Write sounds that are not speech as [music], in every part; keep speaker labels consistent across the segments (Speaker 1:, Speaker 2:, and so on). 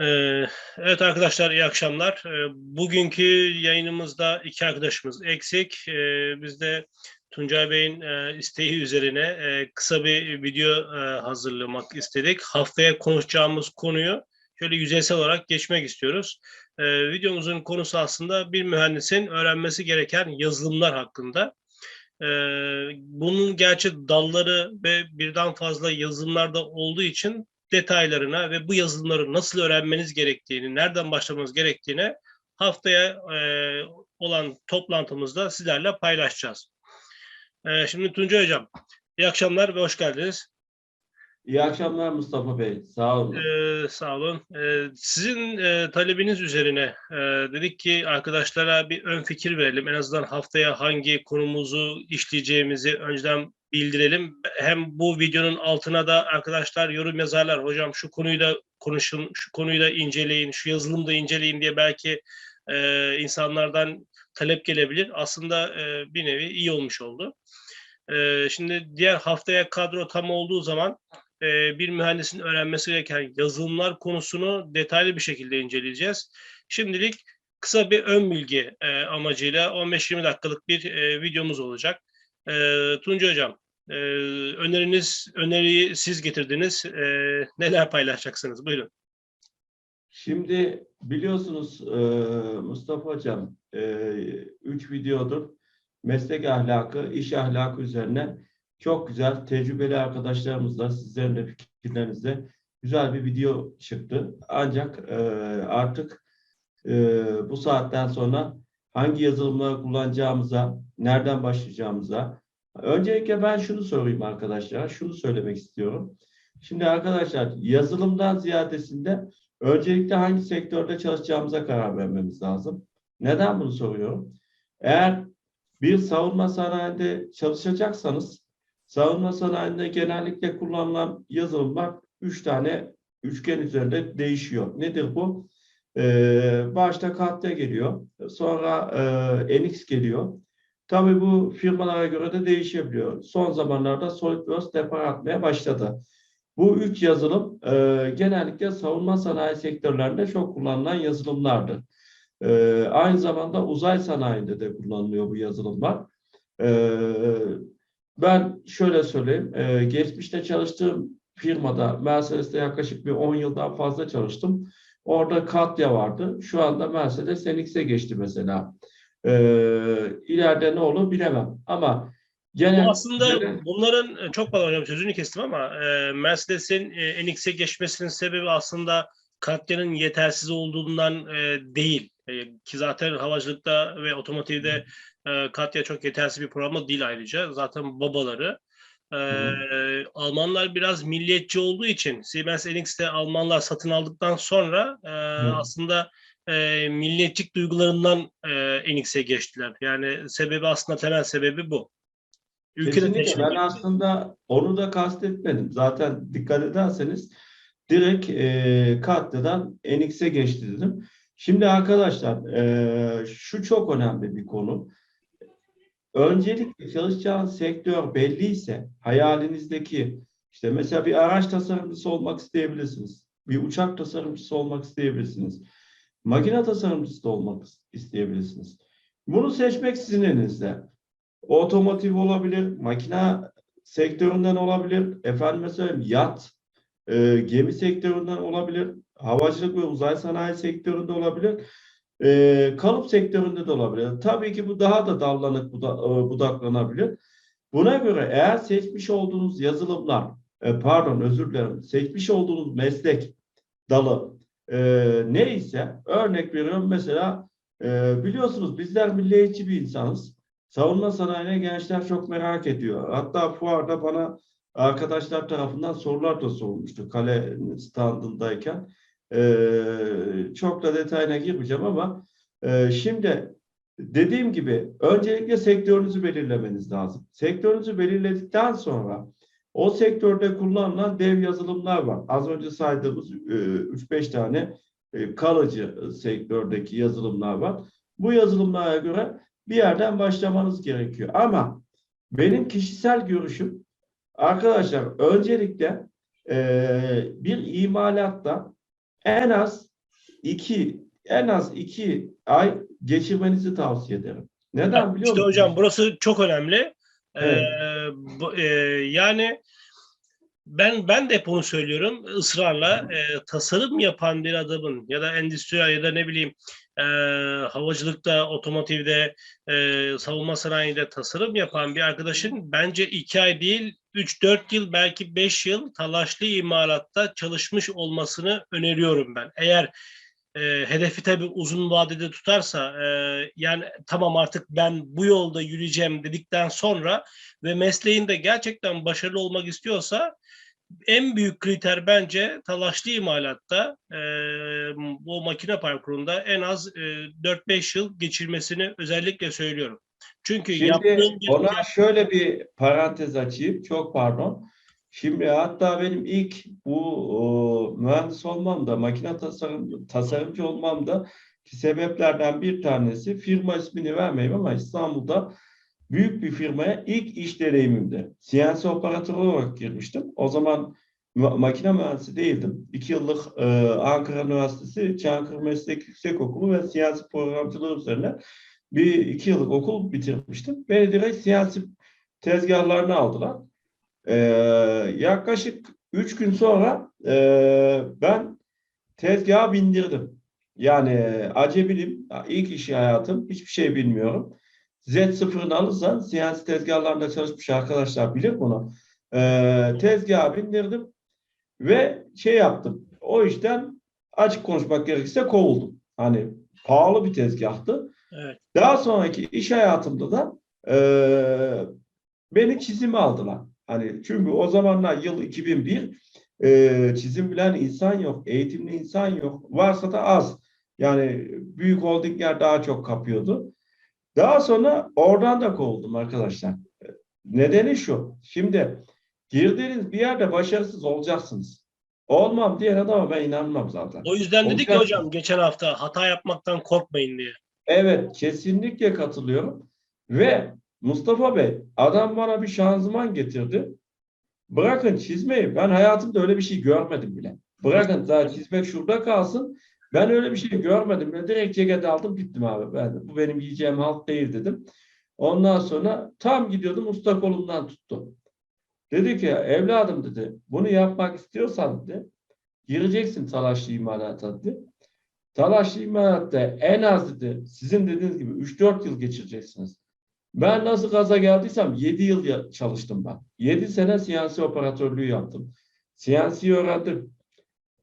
Speaker 1: Ee, Evet arkadaşlar iyi akşamlar. Ee, Bugünkü yayınımızda iki arkadaşımız eksik. Ee, Biz de Tuncay Bey'in e, isteği üzerine e, kısa bir video e, hazırlamak istedik. Haftaya konuşacağımız konuyu şöyle yüzeysel olarak geçmek istiyoruz. Videomuzun konusu aslında bir mühendisin öğrenmesi gereken yazılımlar hakkında. Bunun gerçi dalları ve birden fazla yazılımlarda olduğu için detaylarına ve bu yazılımları nasıl öğrenmeniz gerektiğini, nereden başlamanız gerektiğini haftaya e, olan toplantımızda sizlerle paylaşacağız. E, şimdi Tuncay Hocam, iyi akşamlar ve hoş geldiniz.
Speaker 2: İyi akşamlar Mustafa Bey. Sağ olun.
Speaker 1: E, sağ olun. E, sizin e, talebiniz üzerine e, dedik ki arkadaşlara bir ön fikir verelim. En azından haftaya hangi konumuzu işleyeceğimizi önceden bildirelim. Hem bu videonun altına da arkadaşlar yorum yazarlar. Hocam şu konuyu da konuşun, şu konuyu da inceleyin, şu yazılımı da inceleyin diye belki e, insanlardan talep gelebilir. Aslında e, bir nevi iyi olmuş oldu. E, şimdi diğer haftaya kadro tam olduğu zaman e, bir mühendisin öğrenmesi gereken yazılımlar konusunu detaylı bir şekilde inceleyeceğiz. Şimdilik kısa bir ön bilgi e, amacıyla 15-20 dakikalık bir e, videomuz olacak. E, Tunca Hocam, e, öneriniz, öneriyi siz getirdiniz. E, neler paylaşacaksınız? Buyurun.
Speaker 2: Şimdi biliyorsunuz e, Mustafa Hocam, e, üç videodur meslek ahlakı, iş ahlakı üzerine çok güzel tecrübeli arkadaşlarımızla sizlerin de fikirlerinizle güzel bir video çıktı. Ancak e, artık e, bu saatten sonra hangi yazılımları kullanacağımıza, nereden başlayacağımıza. Öncelikle ben şunu sorayım arkadaşlar, şunu söylemek istiyorum. Şimdi arkadaşlar yazılımdan ziyadesinde öncelikle hangi sektörde çalışacağımıza karar vermemiz lazım. Neden bunu soruyorum? Eğer bir savunma sanayinde çalışacaksanız savunma sanayinde genellikle kullanılan yazılımlar üç tane üçgen üzerinde değişiyor. Nedir bu? Ee, başta CAD geliyor. Sonra e, NX geliyor. Tabii bu firmalara göre de değişebiliyor. Son zamanlarda SolidWorks depar atmaya başladı. Bu üç yazılım e, genellikle savunma sanayi sektörlerinde çok kullanılan yazılımlardır. E, aynı zamanda uzay sanayinde de kullanılıyor bu yazılımlar. E, ben şöyle söyleyeyim, e, geçmişte çalıştığım firmada Mercedes'te yaklaşık bir 10 yıldan fazla çalıştım. Orada Katya vardı. Şu anda Mercedes NX'e geçti mesela. E, ileride ne olur bilemem. Ama genel,
Speaker 1: Bu aslında
Speaker 2: genel-
Speaker 1: bunların çok pardon hocam sözünü kestim ama e, Mercedes'in e, NX'e geçmesinin sebebi aslında Katya'nın yetersiz olduğundan e, değil. E, ki zaten havacılıkta ve otomotivde e, Katya çok yetersiz bir program değil ayrıca. Zaten babaları. E, Almanlar biraz milliyetçi olduğu için Siemens NX'te Almanlar satın aldıktan sonra e, aslında e, milliyetçik duygularından e, NX'e geçtiler. Yani sebebi aslında temel sebebi bu. Ülkede
Speaker 2: Kesinlikle. Ben aslında onu da kastetmedim. Zaten dikkat ederseniz direkt e, Katya'dan NX'e geçti dedim. Şimdi arkadaşlar e, şu çok önemli bir konu. Öncelikle çalışacağınız sektör belliyse hayalinizdeki işte mesela bir araç tasarımcısı olmak isteyebilirsiniz. Bir uçak tasarımcısı olmak isteyebilirsiniz. Makine tasarımcısı da olmak isteyebilirsiniz. Bunu seçmek sizin elinizde otomotiv olabilir, makina sektöründen olabilir, efendim söyleyeyim yat, e, gemi sektöründen olabilir, havacılık ve uzay sanayi sektöründe olabilir, e, kalıp sektöründe de olabilir. Tabii ki bu daha da dallanıp e, budaklanabilir. Buna göre eğer seçmiş olduğunuz yazılımlar, e, pardon özür dilerim, seçmiş olduğunuz meslek dalı e, neyse örnek veriyorum mesela e, biliyorsunuz bizler milliyetçi bir insanız. Savunma sanayine gençler çok merak ediyor. Hatta fuarda bana arkadaşlar tarafından sorular da sorulmuştu kale standındayken. Ee, çok da detayına girmeyeceğim ama e, şimdi dediğim gibi öncelikle sektörünüzü belirlemeniz lazım. Sektörünüzü belirledikten sonra o sektörde kullanılan dev yazılımlar var. Az önce saydığımız e, 3-5 tane e, kalıcı sektördeki yazılımlar var. Bu yazılımlara göre bir yerden başlamanız gerekiyor. Ama benim kişisel görüşüm arkadaşlar öncelikle e, bir imalatta en az iki en az iki ay geçirmenizi tavsiye ederim. Neden biliyor
Speaker 1: İşte
Speaker 2: musunuz?
Speaker 1: hocam burası çok önemli.
Speaker 2: Evet.
Speaker 1: Ee, bu- e, yani ben ben de onu söylüyorum ısrarla e, tasarım yapan bir adamın ya da endüstriyel ya da ne bileyim e, havacılıkta, otomotivde, e, savunma sanayinde tasarım yapan bir arkadaşın bence iki ay değil 3-4 yıl belki 5 yıl talaşlı imalatta çalışmış olmasını öneriyorum ben. Eğer e, hedefi tabii uzun vadede tutarsa e, yani tamam artık ben bu yolda yürüyeceğim dedikten sonra ve mesleğinde gerçekten başarılı olmak istiyorsa en büyük kriter bence talaşlı imalatta e, bu makine parkurunda en az e, 4-5 yıl geçirmesini özellikle söylüyorum. Çünkü
Speaker 2: Şimdi ona şöyle bir parantez açayım. Çok pardon. Şimdi hatta benim ilk bu o, mühendis olmamda, makine tasarım, tasarımcı olmamda ki sebeplerden bir tanesi firma ismini vermeyeyim ama İstanbul'da büyük bir firmaya ilk iş deneyimimdi. CNC operatörü olarak girmiştim. O zaman ma- makine mühendisi değildim. İki yıllık e, Ankara Üniversitesi Çankırı Meslek Yüksekokulu ve CNC programcılığı üzerine bir iki yıllık okul bitirmiştim. Beni direkt CNC tezgahlarına aldılar. Ee, yaklaşık üç gün sonra e, ben tezgaha bindirdim. Yani acemilim, ilk iş hayatım, hiçbir şey bilmiyorum. Z0'ını alırsan CNC tezgahlarında çalışmış arkadaşlar bilir bunu. Ee, tezgaha bindirdim ve şey yaptım. O işten açık konuşmak gerekirse kovuldum. Hani pahalı bir tezgahtı.
Speaker 1: Evet.
Speaker 2: Daha sonraki iş hayatımda da eee beni çizime aldılar. Hani çünkü o zamanlar yıl 2001 eee, çizim bilen insan yok, eğitimli insan yok. Varsa da az. Yani büyük holdingler daha çok kapıyordu. Daha sonra oradan da kovuldum arkadaşlar. Nedeni şu. Şimdi girdiğiniz bir yerde başarısız olacaksınız. Olmam diyen adama ben inanmam zaten.
Speaker 1: o yüzden dedik ya
Speaker 2: Olacak.
Speaker 1: hocam geçen hafta hata yapmaktan korkmayın diye.
Speaker 2: Evet, kesinlikle katılıyorum. Ve Mustafa Bey, adam bana bir şanzıman getirdi. Bırakın çizmeyi, ben hayatımda öyle bir şey görmedim bile. Bırakın daha çizmek şurada kalsın. Ben öyle bir şey görmedim bile. Direkt ceket aldım gittim abi. Ben, bu benim yiyeceğim halt değil dedim. Ondan sonra tam gidiyordum usta kolumdan tuttu. Dedi ki evladım dedi bunu yapmak istiyorsan dedi gireceksin talaşlı imalata dedi. Talaşlı imalatta en az dedi sizin dediğiniz gibi 3-4 yıl geçireceksiniz. Ben nasıl gaza geldiysem 7 yıl çalıştım ben. 7 sene CNC operatörlüğü yaptım. CNC öğrendim.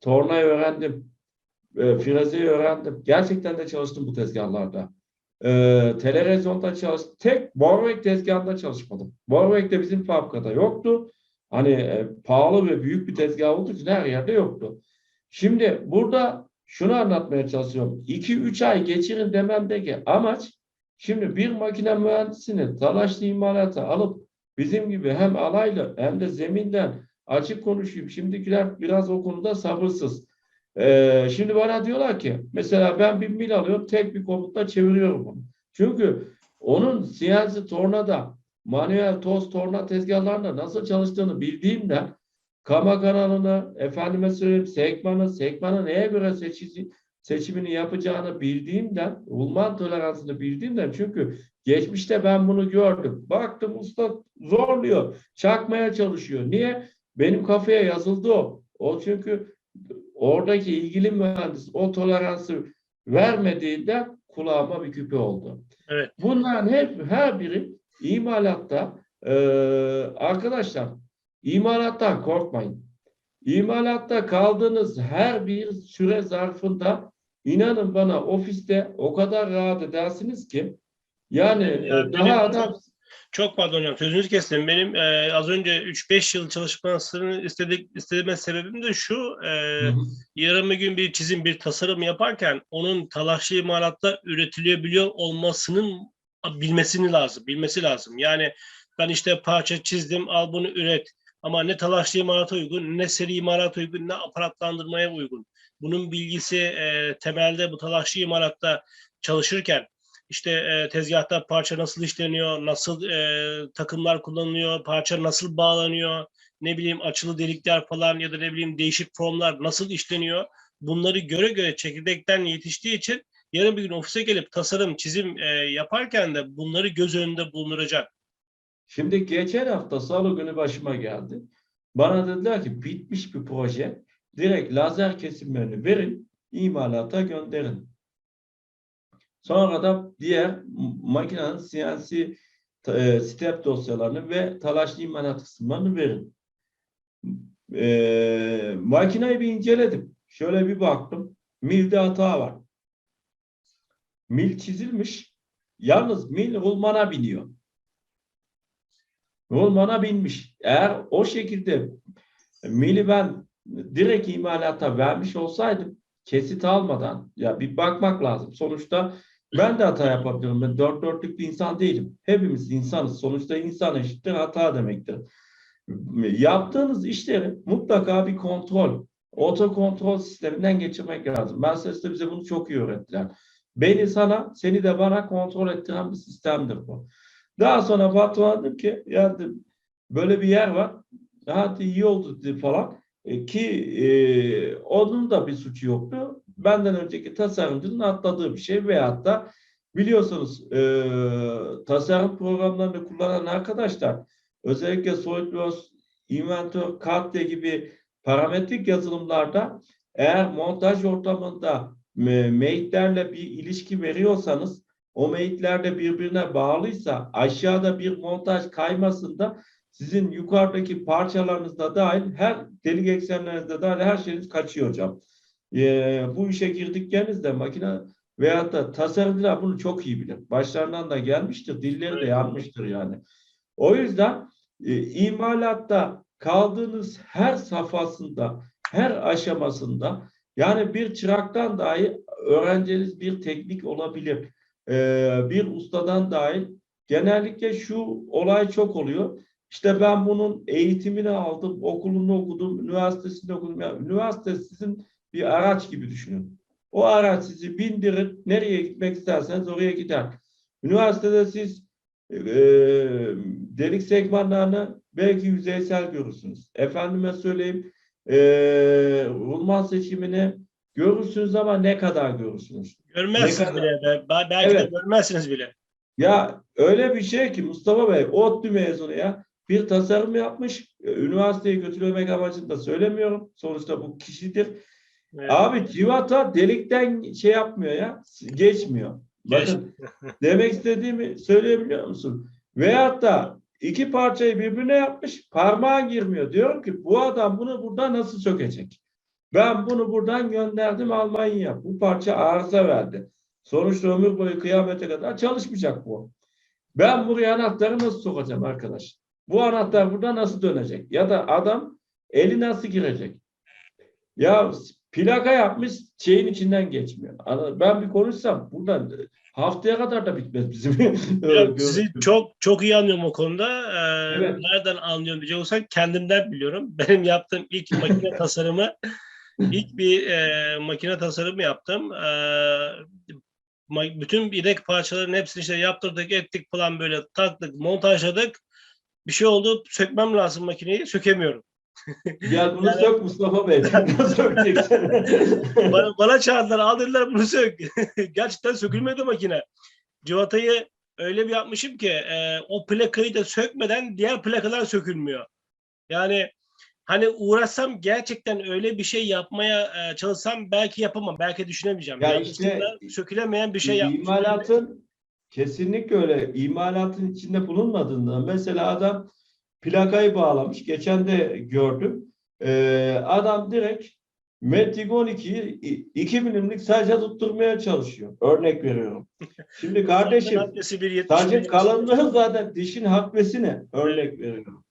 Speaker 2: Tornayı öğrendim. E, frezeyi öğrendim. Gerçekten de çalıştım bu tezgahlarda. E, televizyonda çalıştım. Tek Borvek tezgahında çalışmadım. Borvek de bizim fabrikada yoktu. Hani e, pahalı ve büyük bir tezgah olduğu için her yerde yoktu. Şimdi burada şunu anlatmaya çalışıyorum. 2-3 ay geçirin dememdeki amaç şimdi bir makine mühendisini talaşlı imalata alıp bizim gibi hem alaylı hem de zeminden açık konuşayım. Şimdikiler biraz o konuda sabırsız. Ee, şimdi bana diyorlar ki mesela ben bir mil alıyorum tek bir komutla çeviriyorum bunu. Çünkü onun CNC tornada manuel toz torna tezgahlarında nasıl çalıştığını bildiğimden Kama kanalını, efendime söyleyeyim sekmanı, sekmanı neye göre seçici, seçimini yapacağını bildiğimden, ulman toleransını bildiğimden çünkü geçmişte ben bunu gördüm. Baktım usta zorluyor, çakmaya çalışıyor. Niye? Benim kafaya yazıldı o. O çünkü oradaki ilgili mühendis o toleransı vermediğinde kulağıma bir küpe oldu.
Speaker 1: Evet.
Speaker 2: Bunların hep her biri imalatta eee, arkadaşlar İmalattan korkmayın. İmalatta kaldığınız her bir süre zarfında inanın bana ofiste o kadar rahat edersiniz ki yani e, daha adam
Speaker 1: Çok pardon hocam sözünüzü kestim. Benim e, az önce 3-5 yıl çalışmasını istedik, isteme sebebim de şu. E, yarın bir gün bir çizim, bir tasarım yaparken onun talaşlı imalatta üretiliyor olmasının bilmesini lazım, bilmesi lazım. Yani ben işte parça çizdim, al bunu üret. Ama ne talaşlı imalata uygun, ne seri imalata uygun, ne aparatlandırmaya uygun. Bunun bilgisi e, temelde bu talaşlı imalatta çalışırken işte e, tezgahta parça nasıl işleniyor, nasıl e, takımlar kullanılıyor, parça nasıl bağlanıyor, ne bileyim açılı delikler falan ya da ne bileyim değişik formlar nasıl işleniyor. bunları göre göre çekirdekten yetiştiği için yarın bir gün ofise gelip tasarım, çizim e, yaparken de bunları göz önünde bulunduracak.
Speaker 2: Şimdi geçen hafta salı günü başıma geldi. Bana dediler ki bitmiş bir proje. Direkt lazer kesimlerini verin, imalata gönderin. Sonra da diğer makinenin CNC e, step dosyalarını ve talaşlı imalat kısımlarını verin. E, makineyi bir inceledim. Şöyle bir baktım. Milde hata var. Mil çizilmiş. Yalnız mil rulmana biniyor. Rulmana binmiş. Eğer o şekilde mili ben direkt imalata vermiş olsaydım kesit almadan ya bir bakmak lazım. Sonuçta ben de hata yapabilirim. Ben dört dörtlük bir insan değilim. Hepimiz insanız. Sonuçta insan eşittir hata demektir. Yaptığınız işleri mutlaka bir kontrol, oto kontrol sisteminden geçirmek lazım. Ben size bize bunu çok iyi öğrettiler. Beni sana, seni de bana kontrol ettiren bir sistemdir bu. Daha sonra patrona dedim ki ya dedim, böyle bir yer var. Hadi iyi oldu dedi falan. E, ki e, onun da bir suçu yoktu. Benden önceki tasarımcının atladığı bir şey veyahut da biliyorsunuz e, tasarım programlarını kullanan arkadaşlar özellikle SolidWorks, Inventor, CAD gibi parametrik yazılımlarda eğer montaj ortamında e, mate'lerle bir ilişki veriyorsanız o de birbirine bağlıysa aşağıda bir montaj kaymasında sizin yukarıdaki parçalarınızda dahil her delik eksenlerinizde dahil her şeyiniz kaçıyor hocam. Ee, bu işe girdiklerinizde makine veyahut da tasarımcılar bunu çok iyi bilir. Başlarından da gelmiştir, dilleri de yanmıştır yani. O yüzden e, imalatta kaldığınız her safhasında, her aşamasında yani bir çıraktan dahi öğreneceğiniz bir teknik olabilir. Ee, bir ustadan dahil genellikle şu olay çok oluyor. İşte ben bunun eğitimini aldım, okulunu okudum, üniversitesinde okudum. Yani üniversite sizin bir araç gibi düşünün. O araç sizi bindirir, nereye gitmek isterseniz oraya gider. Üniversitede siz e, delik segmentlerini belki yüzeysel görürsünüz. Efendime söyleyeyim, e, rulman seçimini görürsünüz ama ne kadar görürsünüz?
Speaker 1: Görmezsiniz
Speaker 2: Ne kadar-
Speaker 1: bile. be- be- Belki
Speaker 2: Evet.
Speaker 1: de görmezsiniz bile.
Speaker 2: Ya öyle bir şey ki Mustafa Bey, ODTÜ mezunu ya bir tasarım yapmış. e, Üniversiteye götürmek amacında söylemiyorum. Sonuçta bu kişidir.
Speaker 1: Evet.
Speaker 2: Abi civata delikten şey yapmıyor ya. Geçmiyor. Bakın [laughs] demek istediğimi söyleyebiliyor musun? Veyahut da iki parçayı birbirine yapmış parmağın girmiyor. Diyorum ki bu adam bunu buradan nasıl sökecek? Ben bunu buradan gönderdim Almanya. Bu parça arıza verdi. Sonuçta ömür boyu kıyamete kadar çalışmayacak bu. Ben buraya anahtarı nasıl sokacağım arkadaş? Bu anahtar burada nasıl dönecek? Ya da adam eli nasıl girecek? Ya plaka yapmış şeyin içinden geçmiyor. Ben bir konuşsam buradan haftaya kadar da bitmez bizim. [laughs]
Speaker 1: Sizi çok çok iyi anlıyorum o konuda. Ee,
Speaker 2: Evet.
Speaker 1: Nereden anlıyorum diyecek olsak kendimden biliyorum. [laughs] Benim yaptığım ilk makine [laughs] tasarımı, ilk bir e, makine tasarımı yaptım. Ma- bütün yedek parçaların hepsini işte yaptırdık, ettik falan böyle taktık, montajladık. Bir şey oldu, sökmem lazım makineyi, sökemiyorum.
Speaker 2: Gel bunu sök Mustafa Bey. Nasıl sökeceksin? [laughs]
Speaker 1: bana, bana çağırdılar, al dediler bunu sök. [laughs] Gerçekten sökülmedi makine. Civatayı öyle bir yapmışım ki e, o plakayı da sökmeden diğer plakalar sökülmüyor. Yani hani uğraşsam gerçekten öyle bir şey yapmaya e, çalışsam belki yapamam, belki düşünemeyeceğim.
Speaker 2: Ya
Speaker 1: Yani
Speaker 2: işte-
Speaker 1: sökülemeyen bir şey yapmışım.
Speaker 2: İmalatın kesinlikle öyle. İmalatın içinde bulunmadığında mesela adam plakayı bağlamış. Geçen de gördüm. Ee, adam direkt Metig 12'yi 2 milimlik sadece tutturmaya çalışıyor. Örnek veriyorum. Şimdi [laughs] kardeşim
Speaker 1: Adresi 1.70.
Speaker 2: Sadece kalınlığı zaten dişin hakvesine örnek veriyorum.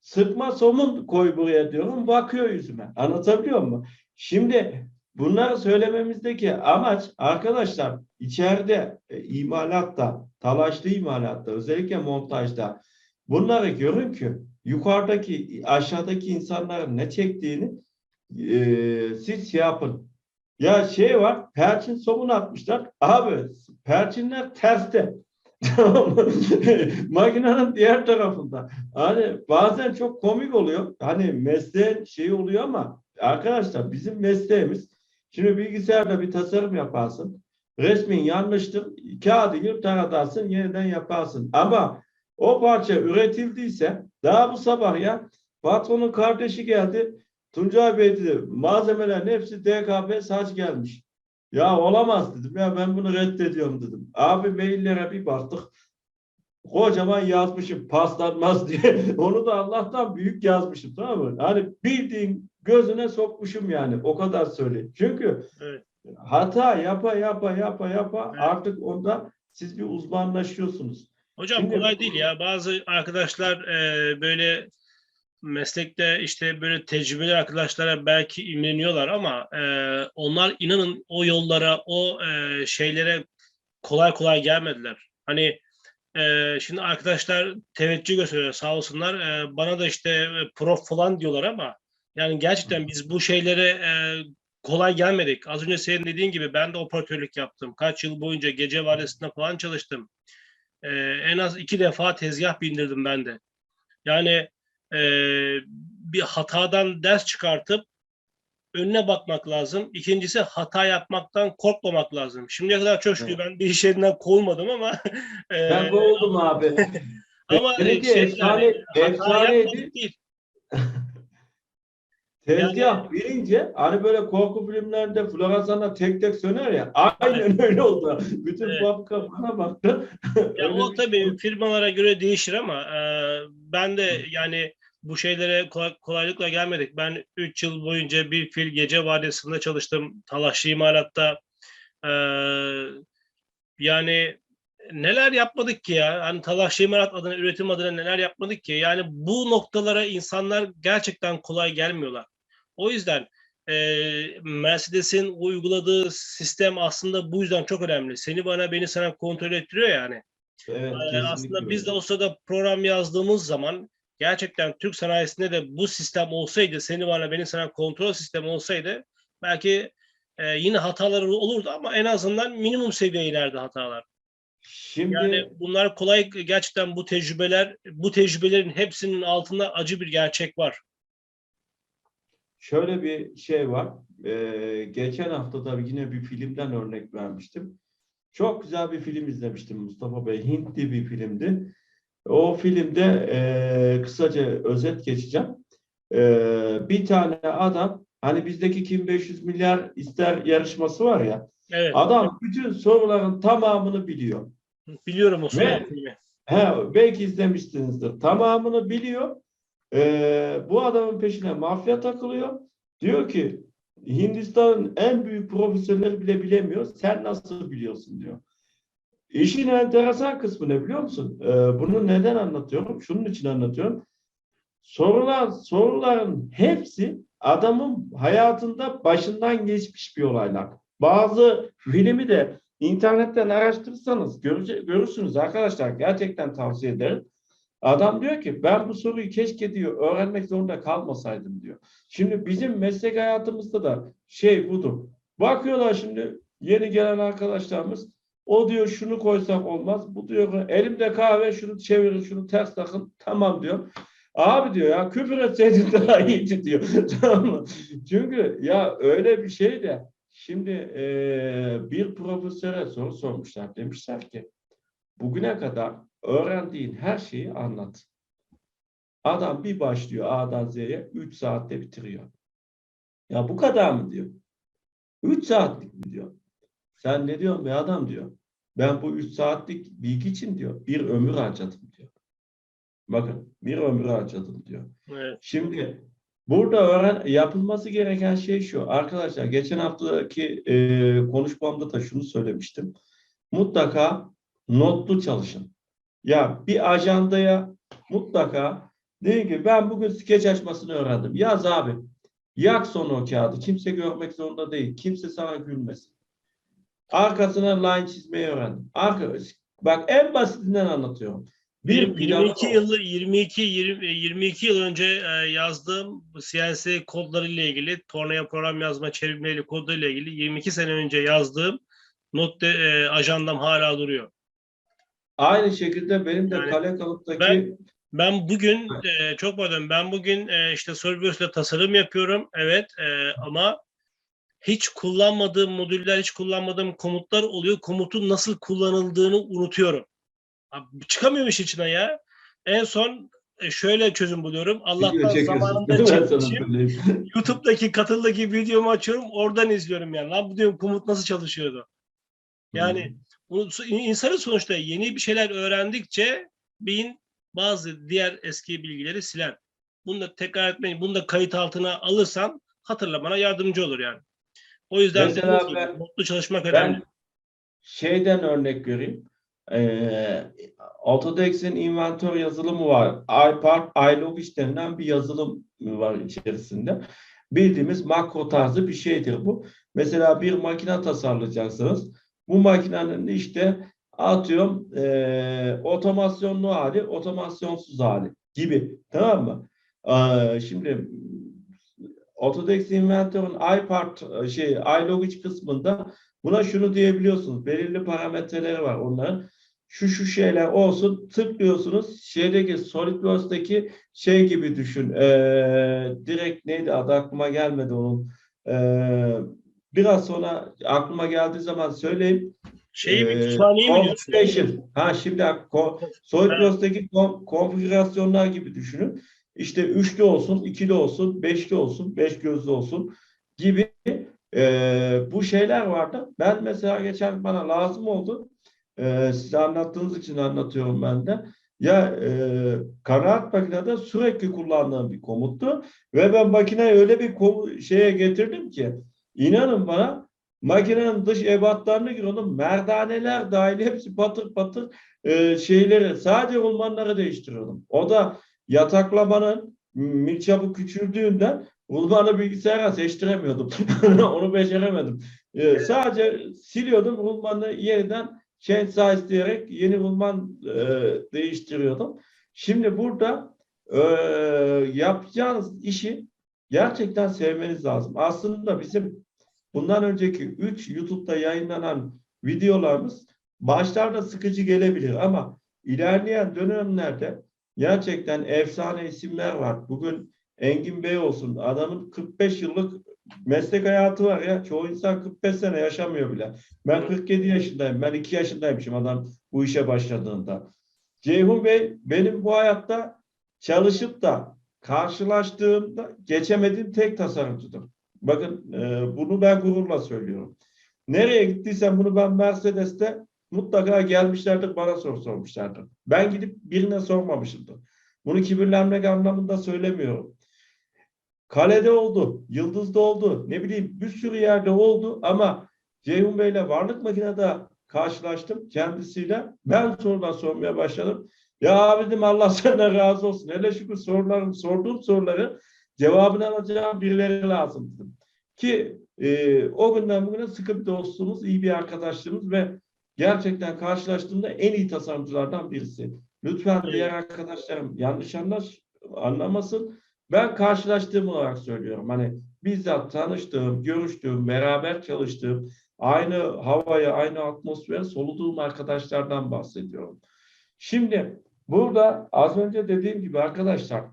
Speaker 2: Sıkma somun koy buraya diyorum bakıyor yüzüme. Anlatabiliyor muyum? Şimdi bunları söylememizdeki amaç arkadaşlar içeride e, imalatta, talaşlı imalatta özellikle montajda bunları görün ki yukarıdaki aşağıdaki insanların ne çektiğini e, siz şey yapın. Ya şey var, perçin somun atmışlar. Abi perçinler terste. [laughs] Makinenin diğer tarafında. Hani bazen çok komik oluyor. Hani mesleğin şeyi oluyor ama arkadaşlar bizim mesleğimiz Şimdi bilgisayarda bir tasarım yaparsın. Resmin yanlıştır. Kağıdı yırtar atarsın, yeniden yaparsın. Ama o parça üretildiyse daha bu sabah ya patronun kardeşi geldi. Tuncay Bey dedi malzemelerin hepsi DKP saç gelmiş. Ya olamaz dedim ya ben bunu reddediyorum dedim. Abi maillere bir baktık. Kocaman yazmışım paslanmaz [laughs] diye. Onu da Allah'tan büyük yazmışım tamam mı? Hani bildiğin gözüne sokmuşum yani o kadar söyleyeyim. Çünkü
Speaker 1: Evet.
Speaker 2: hata yapa yapa yapa yapa
Speaker 1: Evet.
Speaker 2: artık onda siz bir uzmanlaşıyorsunuz.
Speaker 1: Hocam
Speaker 2: Şimdi-
Speaker 1: kolay değil ya. Bazı arkadaşlar e, böyle meslekte işte böyle tecrübeli arkadaşlara belki imreniyorlar ama e, onlar inanın o yollara, o e, şeylere kolay kolay gelmediler. Hani e, şimdi arkadaşlar teveccüh gösteriyor sağ olsunlar. E, bana da işte e, prof falan diyorlar ama yani gerçekten biz bu şeylere e, kolay gelmedik. Az önce senin dediğin gibi ben de operatörlük yaptım. Kaç yıl boyunca gece vardiyasında falan çalıştım. Ee, en az iki defa tezgah bindirdim ben de. Yani e, bir hatadan ders çıkartıp önüne bakmak lazım. İkincisi hata yapmaktan korkmamak lazım. Şimdiye kadar çok şükür
Speaker 2: Evet.
Speaker 1: ben bir iş yerinden kovulmadım ama [laughs] e,
Speaker 2: Ben kovuldum abi.
Speaker 1: ama
Speaker 2: Benimki
Speaker 1: şey,
Speaker 2: efsane-
Speaker 1: yani hata
Speaker 2: efsaneydi. [laughs] Tezgah birince hani böyle korku filmlerinde floresanla tek tek söner ya aynen öyle oldu. Bütün
Speaker 1: Evet.
Speaker 2: fabrika bana baktı. [laughs]
Speaker 1: Ya o tabii firmalara göre değişir ama e, ben de yani bu şeylere kolay- kolaylıkla gelmedik. Ben 3 yıl boyunca bir fil gece vadisinde çalıştım. Talaşlı imalatta. E, yani neler yapmadık ki ya? Hani talaşlı imalat adına, üretim adına neler yapmadık ki? Yani bu noktalara insanlar gerçekten kolay gelmiyorlar. O yüzden e, Mercedes'in uyguladığı sistem aslında bu yüzden çok önemli. Seni bana, beni sana kontrol ettiriyor yani.
Speaker 2: Evet, kesinlikle
Speaker 1: aslında biz de
Speaker 2: öyle.
Speaker 1: o sırada program yazdığımız zaman gerçekten Türk sanayisinde de bu sistem olsaydı, seni bana beni sana kontrol sistemi olsaydı belki e, yine hatalar olurdu ama en azından minimum seviyeye inerdi hatalar.
Speaker 2: Şimdi
Speaker 1: Yani bunlar kolay gerçekten bu tecrübeler, bu tecrübelerin hepsinin altında acı bir gerçek var.
Speaker 2: şöyle bir şey var. Ee, geçen hafta da yine bir filmden örnek vermiştim. Çok güzel bir film izlemiştim Mustafa Bey. Hintli bir filmdi. O filmde e, kısaca özet geçeceğim. E, bir tane adam hani bizdeki kim 500 milyar ister yarışması var ya.
Speaker 1: Evet,
Speaker 2: Adam bütün soruların tamamını biliyor.
Speaker 1: biliyorum o
Speaker 2: Ve-. He, belki izlemişsinizdir. Tamamını biliyor. Ee, bu adamın peşine mafya takılıyor. Diyor ki Hindistan'ın en büyük profesörleri bile bilemiyor. Sen nasıl biliyorsun diyor. İşin enteresan kısmı ne biliyor musun? Ee, bunu neden anlatıyorum? Şunun için anlatıyorum. Sorular, soruların hepsi adamın hayatında başından geçmiş bir olaylar. Bazı filmi de internetten araştırırsanız görece- görürsünüz arkadaşlar. Gerçekten tavsiye ederim. Adam diyor ki ben bu soruyu keşke diyor öğrenmek zorunda kalmasaydım diyor. Şimdi bizim meslek hayatımızda da şey budur. Bakıyorlar şimdi yeni gelen arkadaşlarımız o diyor şunu koysak olmaz. Bu diyor elimde kahve şunu çevirin şunu ters takın tamam diyor. Abi diyor ya küfür etseydin daha iyiydi diyor. [laughs] tamam mı? Çünkü ya öyle bir şey de şimdi eee, bir profesöre soru sormuşlar. Demişler ki bugüne kadar öğrendiğin her şeyi anlat. Adam bir başlıyor A'dan Z'ye 3 saatte bitiriyor. Ya bu kadar mı diyor. 3 saatlik mi diyor. Sen ne diyorsun be adam diyor. Ben bu 3 saatlik bilgi için diyor bir ömür harcadım diyor. Bakın bir ömür harcadım diyor.
Speaker 1: Evet.
Speaker 2: Şimdi burada öğren yapılması gereken şey şu. Arkadaşlar geçen haftaki e, konuşmamda da şunu söylemiştim. Mutlaka notlu çalışın. Ya bir ajandaya mutlaka deyin ki ben bugün skeç açmasını öğrendim. Yaz abi. Yak sonra o kağıdı. Kimse görmek zorunda değil. Kimse sana gülmesin. Arkasına line çizmeyi öğrendim. Arka, bak en basitinden anlatıyorum. Bir
Speaker 1: 22
Speaker 2: plano-
Speaker 1: yıl 22 20, 22 yıl önce e, yazdığım CNC kodları ile ilgili tornaya program yazma çevirmeli kodları ile ilgili 22 sene önce yazdığım not de, e, ajandam hala duruyor.
Speaker 2: Aynı şekilde benim de
Speaker 1: Yani
Speaker 2: kale kalıptaki
Speaker 1: ben- Ben bugün e, çok pardon ben bugün e, işte Solvayos'la tasarım yapıyorum evet e, ama hiç kullanmadığım modüller, hiç kullanmadığım komutlar oluyor. Komutun nasıl kullanıldığını unutuyorum. Abi, çıkamıyorum işin içine ya. En son e, şöyle çözüm buluyorum. Allah'tan zamanında çekmişim. [laughs] YouTube'daki katıldaki videomu açıyorum. Oradan izliyorum yani. Lan bu diyorum komut nasıl çalışıyordu? Yani bu insanın sonuçta yeni bir şeyler öğrendikçe beyin bazı diğer eski bilgileri siler. Bunu da tekrar etmeyin. Bunu da kayıt altına alırsan hatırlamana yardımcı olur yani. O yüzden
Speaker 2: Mesela
Speaker 1: gibi
Speaker 2: ben-
Speaker 1: mutlu çalışmak önemli.
Speaker 2: Ben şeyden örnek vereyim. Ee, Autodesk'in inventör yazılımı var. iPart, iLogis denilen bir yazılım var içerisinde. Bildiğimiz makro tarzı bir şeydir bu. Mesela bir makine tasarlayacaksınız. Bu makinenin işte atıyorum ee, otomasyonlu hali, otomasyonsuz hali gibi. Tamam mı? Ee, şimdi Autodesk Inventor'ın iPart şey iLogis kısmında Buna şunu diyebiliyorsunuz. Belirli parametreleri var onların. Şu şu şeyler olsun. Tıklıyorsunuz. Şeydeki SolidWorks'taki şey gibi düşün. Ee, direkt neydi adı aklıma gelmedi onun. Ee, biraz sonra aklıma geldiği zaman söyleyeyim.
Speaker 1: Şeyi mi,
Speaker 2: Ee,
Speaker 1: kütüphaneyi mi diyorsun?
Speaker 2: configuration. Ha şimdi SolidWorks'taki kon- konfigürasyonlar gibi düşünün. İşte üçlü olsun, ikili olsun, beşli olsun, beş gözlü olsun gibi ee, bu şeyler vardı. Ben mesela geçen bana lazım oldu. Ee, size anlattığınız için anlatıyorum ben de. Ya e, kanaat makinede sürekli kullandığım bir komuttu. Ve ben makineyi öyle bir komu- şeye getirdim ki inanın bana makinenin dış ebatlarını giriyordum. Merdaneler dahil hepsi patır patır e, şeyleri sadece ulmanları değiştiriyordum. O da yataklamanın milçabı küçüldüğünden Ulmanı bilgisayara seçtiremiyordum. [laughs] Onu beceremedim. Ee, sadece siliyordum. Ulmanı yeniden change size diyerek yeni ulman e, değiştiriyordum. Şimdi burada e, yapacağınız işi gerçekten sevmeniz lazım. Aslında bizim bundan önceki 3 YouTube'da yayınlanan videolarımız başlarda sıkıcı gelebilir ama ilerleyen dönemlerde gerçekten efsane isimler var. Bugün Engin Bey olsun. Adamın 45 yıllık meslek hayatı var ya. Çoğu insan 45 sene yaşamıyor bile. Ben 47 yaşındayım. Ben 2 yaşındaymışım adam bu işe başladığında. Ceyhun Bey benim bu hayatta çalışıp da karşılaştığımda geçemediğim tek tasarımcıdır. Bakın e, bunu ben gururla söylüyorum. Nereye gittiysem bunu ben Mercedes'te mutlaka gelmişlerdir bana soru sormuşlardır. Ben gidip birine sormamışımdır. Bunu kibirlenmek anlamında söylemiyorum. Kalede oldu, Yıldız'da oldu, ne bileyim bir sürü yerde oldu ama Ceyhun Bey'le varlık makinede karşılaştım kendisiyle. Ben sorular sormaya başladım. Ya abi dedim Allah [laughs] senden razı olsun. Hele şükür sorularım, sorduğum soruları cevabını alacağım birileri lazım dedim. Ki e, o günden bugüne sıkı bir dostluğumuz, iyi bir arkadaşlığımız ve gerçekten karşılaştığımda en iyi tasarımcılardan birisi. Lütfen diğer arkadaşlarım yanlış anlaş, anlamasın. Ben karşılaştığım olarak söylüyorum. Hani bizzat tanıştığım, görüştüğüm, beraber çalıştığım, aynı havaya, aynı atmosfere soluduğum arkadaşlardan bahsediyorum. Şimdi burada az önce dediğim gibi arkadaşlar,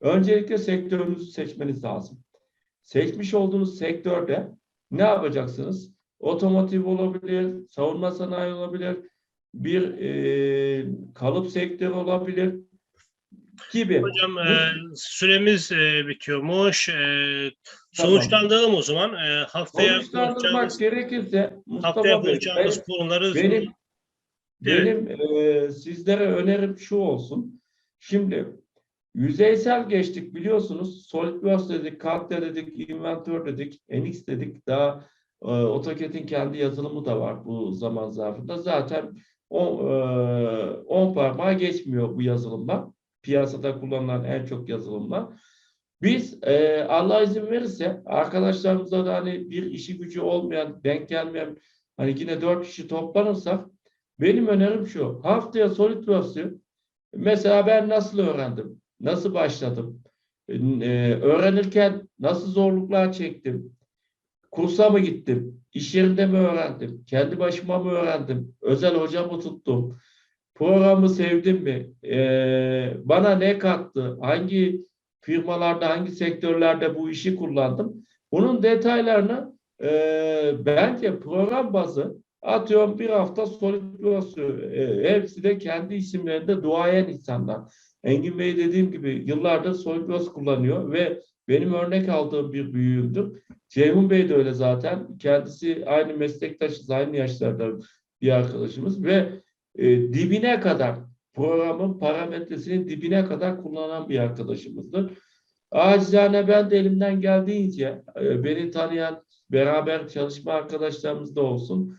Speaker 2: öncelikle sektörünüzü seçmeniz lazım. Seçmiş olduğunuz sektörde ne yapacaksınız? Otomotiv olabilir, savunma sanayi olabilir, bir e, kalıp sektörü olabilir gibi.
Speaker 1: Hocam e, süremiz e, bitiyormuş. E, sonuçlandıralım o zaman. E, haftaya
Speaker 2: Sonuçlandırmak
Speaker 1: konuşacağımız,
Speaker 2: gerekirse
Speaker 1: haftaya
Speaker 2: Mustafa
Speaker 1: konuşacağımız konuları
Speaker 2: benim
Speaker 1: Evet.
Speaker 2: benim e, sizlere önerim şu olsun. Şimdi yüzeysel geçtik biliyorsunuz. SolidWorks dedik, CAD dedik, Inventor dedik, NX dedik. Daha e, AutoCAD'in kendi yazılımı da var bu zaman zarfında. Zaten 10 parmağı geçmiyor bu yazılımlar. Piyasada kullanılan en çok yazılımlar. Biz e, Allah izin verirse arkadaşlarımızla da hani bir işi gücü olmayan, denk gelmeyen hani yine dört kişi toplanırsak benim önerim şu. Haftaya SolidWorks'ı mesela ben nasıl öğrendim? Nasıl başladım? Ee, öğrenirken nasıl zorluklar çektim? Kursa mı gittim? İş yerinde mi öğrendim? Kendi başıma mı öğrendim? Özel hoca mı tuttum? Programı sevdim mi? Ee, bana ne kattı? Hangi firmalarda, hangi sektörlerde bu işi kullandım? Bunun detaylarını e, bence program bazı atıyorum bir hafta SolidWorks e, hepsi de kendi isimlerinde duayen insanlar. Engin Bey dediğim gibi yıllardır SolidWorks kullanıyor ve benim örnek aldığım bir büyüğümdür. Ceyhun Bey de öyle zaten. Kendisi aynı meslektaşız, aynı yaşlarda bir arkadaşımız ve e, dibine kadar programın parametresinin dibine kadar kullanan bir arkadaşımızdır. Acizane ben de elimden geldiğince e, beni tanıyan beraber çalışma arkadaşlarımız da olsun.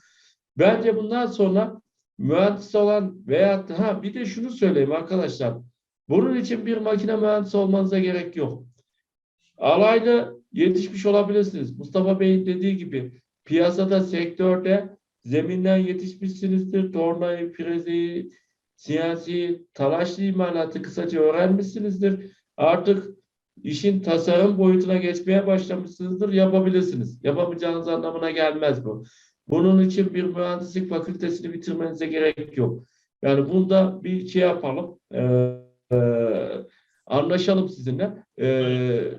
Speaker 2: Bence bundan sonra mühendis olan veya ha bir de şunu söyleyeyim arkadaşlar. Bunun için bir makine mühendisi olmanıza gerek yok. Alaylı yetişmiş olabilirsiniz. Mustafa Bey'in dediği gibi piyasada, sektörde zeminden yetişmişsinizdir. Tornayı, frezeyi, CNC, talaşlı imalatı kısaca öğrenmişsinizdir. Artık işin tasarım boyutuna geçmeye başlamışsınızdır. Yapabilirsiniz. Yapamayacağınız anlamına gelmez bu. Bunun için bir mühendislik fakültesini bitirmenize gerek yok. Yani bunda bir şey yapalım. Ee, e, anlaşalım sizinle. Ee,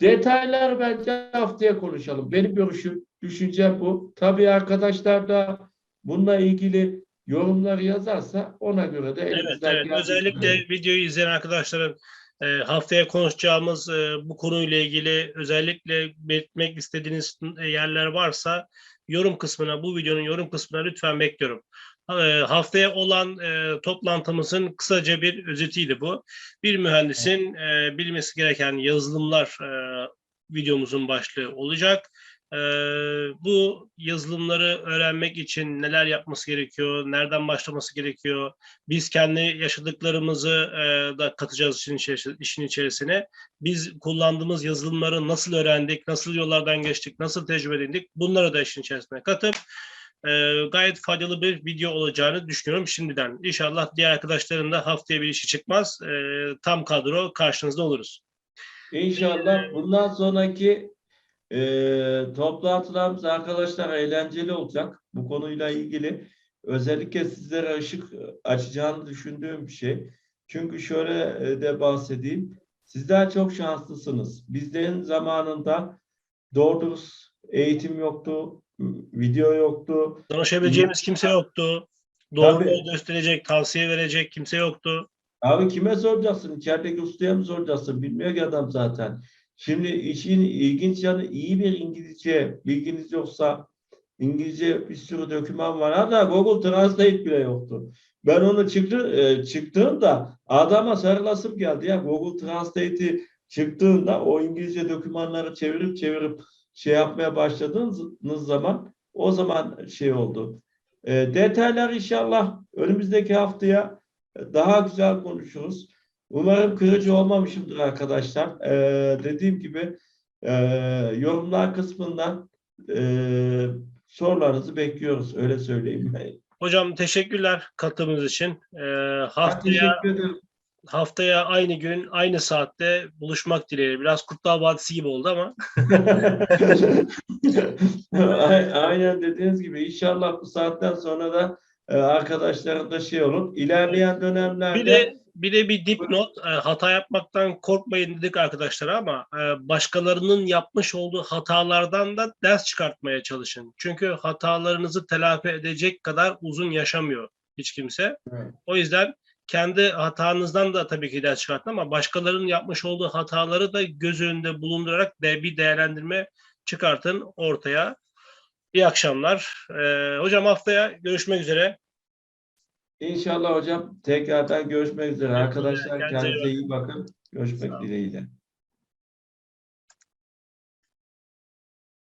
Speaker 2: detaylar bence haftaya konuşalım. Benim görüşüm, düşüncem bu. Tabii arkadaşlar da bununla ilgili yorumlar yazarsa ona göre de
Speaker 1: Evet, evet. Özellikle videoyu izleyen arkadaşların e, haftaya konuşacağımız e, bu konuyla ilgili özellikle belirtmek istediğiniz e, yerler varsa yorum kısmına, bu videonun yorum kısmına lütfen bekliyorum. Haftaya olan e, toplantımızın kısaca bir özetiydi bu. Bir mühendisin e, bilmesi gereken yazılımlar e, videomuzun başlığı olacak. E, bu yazılımları öğrenmek için neler yapması gerekiyor, nereden başlaması gerekiyor, biz kendi yaşadıklarımızı e, da katacağız işin, içerisi- işin içerisine. Biz kullandığımız yazılımları nasıl öğrendik, nasıl yollardan geçtik, nasıl tecrübe edindik bunları da işin içerisine katıp e, gayet faydalı bir video olacağını düşünüyorum şimdiden. İnşallah diğer arkadaşların da haftaya bir işi çıkmaz. E, tam kadro karşınızda oluruz.
Speaker 2: İnşallah bundan sonraki e, toplantılarımız arkadaşlar eğlenceli olacak. Bu konuyla ilgili özellikle sizlere ışık açacağını düşündüğüm bir şey. Çünkü şöyle e, de bahsedeyim. Sizler çok şanslısınız. Bizlerin zamanında doğru dürüst eğitim yoktu, video yoktu.
Speaker 1: Danışabileceğimiz kimse yoktu. Doğru
Speaker 2: Tabii.
Speaker 1: gösterecek, tavsiye verecek kimse yoktu.
Speaker 2: Abi kime soracaksın? İçerideki ustaya mı soracaksın? Bilmiyor ki adam zaten. Şimdi işin ilginç yanı iyi bir İngilizce bilginiz yoksa İngilizce bir sürü doküman var. Hatta Google Translate bile yoktu. Ben onu çıktı, e, çıktığımda adama sarılasım geldi ya. Google Translate'i çıktığında o İngilizce dokümanları çevirip çevirip şey yapmaya başladığınız zaman o zaman şey oldu. E, detaylar inşallah önümüzdeki haftaya daha güzel konuşuruz. Umarım kırıcı olmamışımdır arkadaşlar. Ee, dediğim gibi e, yorumlar kısmından e, sorularınızı bekliyoruz. Öyle söyleyeyim.
Speaker 1: Hocam teşekkürler katılımınız için. E,
Speaker 2: Ben
Speaker 1: haftaya haftaya aynı gün aynı saatte buluşmak dileğiyle. Biraz Kurtlar Vadisi gibi oldu ama [laughs]
Speaker 2: Aynen dediğiniz gibi inşallah bu saatten sonra da e, arkadaşların da şey olur. İlerleyen dönemlerde
Speaker 1: bir de bir de bir dipnot e, hata yapmaktan korkmayın dedik arkadaşlara ama e, başkalarının yapmış olduğu hatalardan da ders çıkartmaya çalışın. Çünkü hatalarınızı telafi edecek kadar uzun yaşamıyor hiç kimse.
Speaker 2: Evet.
Speaker 1: O yüzden kendi hatanızdan da tabii ki ders çıkartın ama başkalarının yapmış olduğu hataları da göz önünde bulundurarak de bir değerlendirme çıkartın ortaya. İyi akşamlar. E, hocam haftaya görüşmek üzere.
Speaker 2: İnşallah hocam tekrardan görüşmek üzere. Arkadaşlar
Speaker 1: Kendinize iyi
Speaker 2: bakın. Görüşmek dileğiyle.